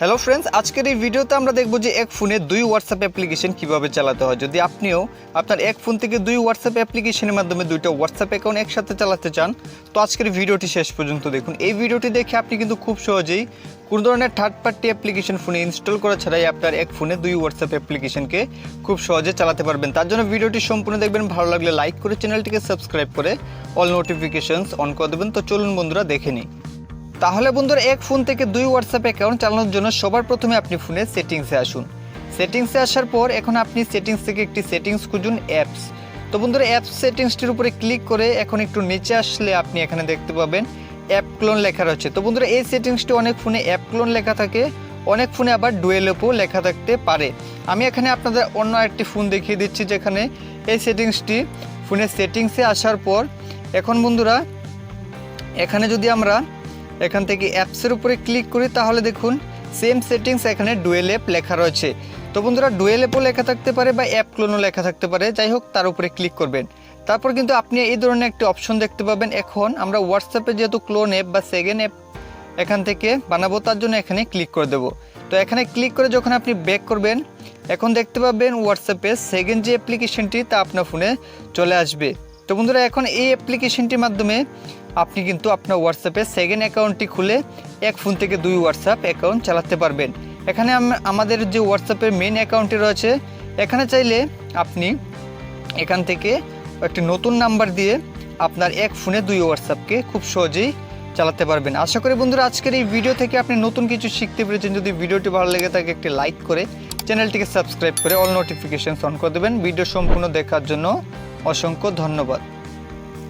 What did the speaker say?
Hello friends আজকের এই ভিডিওতে আমরা দেখব যে এক ফোনে দুই হোয়াটসঅ্যাপ অ্যাপ্লিকেশন কীভাবে চালাতে হয়। যদি আপনিও আপনার এক ফোন থেকে দুই হোয়াটসঅ্যাপ অ্যাপ্লিকেশনের মাধ্যমে দুইটা হোয়াটসঅ্যাপ অ্যাকাউন্ট একসাথে চালাতে চান, তো আজকের ভিডিওটি শেষ পর্যন্ত দেখুন। এই ভিডিওটি দেখে আপনি কিন্তু খুব সহজেই কোনো ধরনের থার্ড পার্টি অ্যাপ্লিকেশন ফোনে ইনস্টল করা ছাড়াই আপনার এক ফোনে দুই হোয়াটসঅ্যাপ অ্যাপ্লিকেশনকে খুব সহজে চালাতে পারবেন। তার জন্য ভিডিওটি সম্পূর্ণ দেখবেন, ভালো লাগলে লাইক করে চ্যানেলটিকে সাবস্ক্রাইব করে অল নোটিফিকেশনস অন করে দেবেন। তো চলুন বন্ধুরা, দেখে নিই। তাহলে বন্ধুরা, এক ফোন থেকে দুই হোয়াটসঅ্যাপ অ্যাকাউন্ট চালানোর জন্য সবার প্রথমে আপনি ফোনে সেটিংসে আসুন। সেটিংসে আসার পর এখন আপনি সেটিংস থেকে একটি সেটিংস খুঁজুন অ্যাপস তো বন্ধুরা অ্যাপস সেটিংসটির উপরে ক্লিক করে এখন একটু নিচে আসলে আপনি এখানে দেখতে পাবেন অ্যাপ ক্লোন লেখা রয়েছে। তো বন্ধুরা, এই সেটিংসটি অনেক ফোনে অ্যাপ ক্লোন লেখা থাকে, অনেক ফোনে আবার ডুয়েল অ্যাপও লেখা থাকতে পারে। আমি এখানে আপনাদের অন্য একটি ফোন দেখিয়ে দিচ্ছি যেখানে এই সেটিংসটি ফোনের সেটিংসে আসার পর এখন বন্ধুরা, এখানে যদি আমরা এখান থেকে অ্যাপসের উপরে ক্লিক করি তাহলে দেখুন সেম সেটিংস এখানে ডুয়েল অ্যাপ লেখা রয়েছে। তো বন্ধুরা ডুয়েল অ্যাপও লেখা থাকতে পারে বা অ্যাপ ক্লোনও লেখা থাকতে পারে, যাই হোক, তার উপরে ক্লিক করবেন। তারপর কিন্তু আপনি এই ধরনের একটি অপশন দেখতে পাবেন। এখন আমরা হোয়াটসঅ্যাপে যেহেতু ক্লোন অ্যাপ বা সেকেন্ড অ্যাপ এখান থেকে বানাবো, তার জন্য এখানে ক্লিক করে দেবো। তো এখানে ক্লিক করে যখন আপনি ব্যাক করবেন, এখন দেখতে পাবেন হোয়াটসঅ্যাপে সেকেন্ড যে অ্যাপ্লিকেশনটি তা আপনার ফোনে চলে আসবে। তো বন্ধুরা, এখন এই অ্যাপ্লিকেশনটির মাধ্যমে আপনি কিন্তু আপনার হোয়াটসঅ্যাপে সেকেন্ড অ্যাকাউন্টটি খুলে এক ফোন থেকে দুই হোয়াটসঅ্যাপ অ্যাকাউন্ট চালাতে পারবেন। এখানে আম- আমাদের যে হোয়াটসঅ্যাপের মেন অ্যাকাউন্টটি রয়েছে, এখানে চাইলে আপনি এখান থেকে একটি নতুন নাম্বার দিয়ে আপনার এক ফোনে দুই হোয়াটসঅ্যাপকে খুব সহজেই চালাতে পারবেন। আশা করি বন্ধুরা, আজকের এই ভিডিও থেকে আপনি নতুন কিছু শিখতে পেরেছেন। যদি ভিডিওটি ভালো লেগে থাকে, একটি লাইক করে চ্যানেলটিকে সাবস্ক্রাইব করে অল নোটিফিকেশনস অন করে দেবেন। ভিডিও সম্পূর্ণ দেখার জন্য অসংখ্য ধন্যবাদ।